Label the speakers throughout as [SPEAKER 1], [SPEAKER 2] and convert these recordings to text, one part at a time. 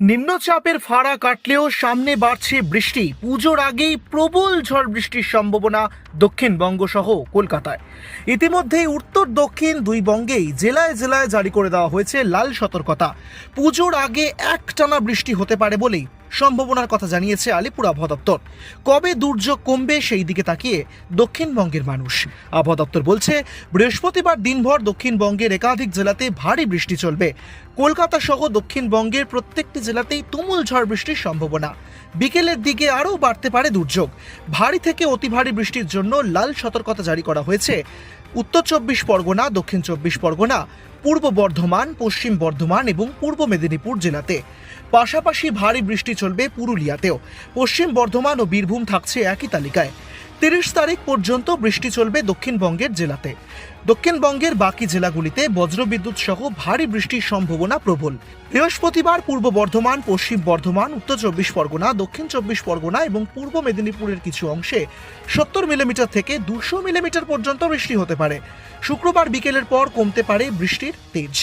[SPEAKER 1] নিম্নচাপের ফাড়া কাটলেও সামনে বাড়ছে বৃষ্টি। পুজোর আগেই প্রবল ঝড় বৃষ্টির সম্ভাবনা দক্ষিণবঙ্গ সহ কলকাতায়। ইতিমধ্যেই উত্তর, দক্ষিণ দুই বঙ্গেই জেলায় জেলায় জারি করে দেওয়া হয়েছে লাল সতর্কতা। পুজোর আগে একটানা বৃষ্টি হতে পারে বলেই সম্ভাবনার কথা জানিয়েছে আলিপুর আবহাওয়া দপ্তর। কবে দুর্যোগ কমবে সেই দিকে তাকিয়ে দক্ষিণবঙ্গের মানুষ। আবহাওয়া দপ্তর বলছে, বৃহস্পতিবার দিনভর দক্ষিণবঙ্গের একাধিক জেলাতে ভারী বৃষ্টি চলবে। কলকাতা সহ দক্ষিণবঙ্গের প্রত্যেকটি জেলাতেই তুমুল ঝড় বৃষ্টির সম্ভাবনা। বিকেলের দিকে আরও বাড়তে পারে দুর্যোগ। ভারী থেকে অতি ভারী বৃষ্টির জন্য লাল সতর্কতা জারি করা হয়েছে। উত্তর চব্বিশ পরগনা, দক্ষিণ চব্বিশ পরগনা, পূর্ব বর্ধমান, পশ্চিম বর্ধমান এবং পূর্ব মেদিনীপুর জেলাতে। পাশাপাশি ভারী বৃষ্টি চলবে পুরুলিয়াতেও। পশ্চিম বর্ধমান ও বীরভূম থাকছে একই তালিকায়। তিরিশ তারিখ পর্যন্ত বৃষ্টি চলবে দক্ষিণবঙ্গের জেলাতে। দক্ষিণবঙ্গের বাকি জেলাগুলিতে বজ্রবিদ্যুৎ সহ ভারী বৃষ্টির সম্ভাবনা প্রবল। বৃহস্পতিবার পূর্ব বর্ধমান, পশ্চিম বর্ধমান, উত্তর চব্বিশ পরগনা, দক্ষিণ চব্বিশ পরগনা এবং পূর্ব মেদিনীপুরের কিছু অংশে সত্তর মিলিমিটার থেকে দুশো মিলিমিটার পর্যন্ত বৃষ্টি হতে পারে। শুক্রবার বিকেলের পর কমতে পারে বৃষ্টির তেজ।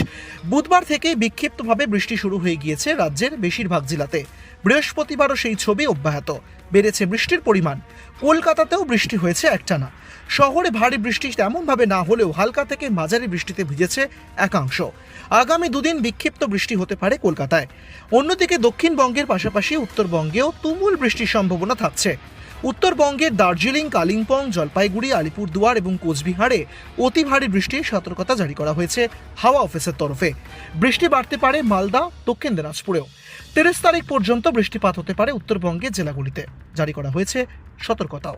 [SPEAKER 1] বুধবার থেকে বিক্ষিপ্তভাবে বৃষ্টি শুরু হয়ে গিয়েছে রাজ্যের বেশিরভাগ জেলাতে। বৃহস্পতিবারও সেই ছবি অব্যাহত। বেড়েছে বৃষ্টির পরিমাণ। কলকাতাতেও বৃষ্টি হয়েছে একটানা। শহরে ভারী বৃষ্টি তেমনভাবে না হলেও হালকা থেকে মাঝারি বৃষ্টিতে ভিজেছে একাংশ। আগামী দুদিন বিক্ষিপ্ত বৃষ্টি হতে পারে কলকাতায়। অন্যদিকে দক্ষিণবঙ্গের পাশাপাশি উত্তরবঙ্গেও তুমুল বৃষ্টির সম্ভাবনা থাকছে। উত্তরবঙ্গের দার্জিলিং, কালিম্পং, জলপাইগুড়ি, আলিপুরদুয়ার এবং কোচবিহারে অতি ভারী বৃষ্টির সতর্কতা জারি করা হয়েছে হাওয়া অফিসের তরফে। বৃষ্টি বাড়তে পারে মালদা, দক্ষিণ দিনাজপুরেও। তিরিশ তারিখ পর্যন্ত বৃষ্টিপাত হতে পারে উত্তরবঙ্গের জেলাগুলিতে, জারি করা হয়েছে সতর্কতাও।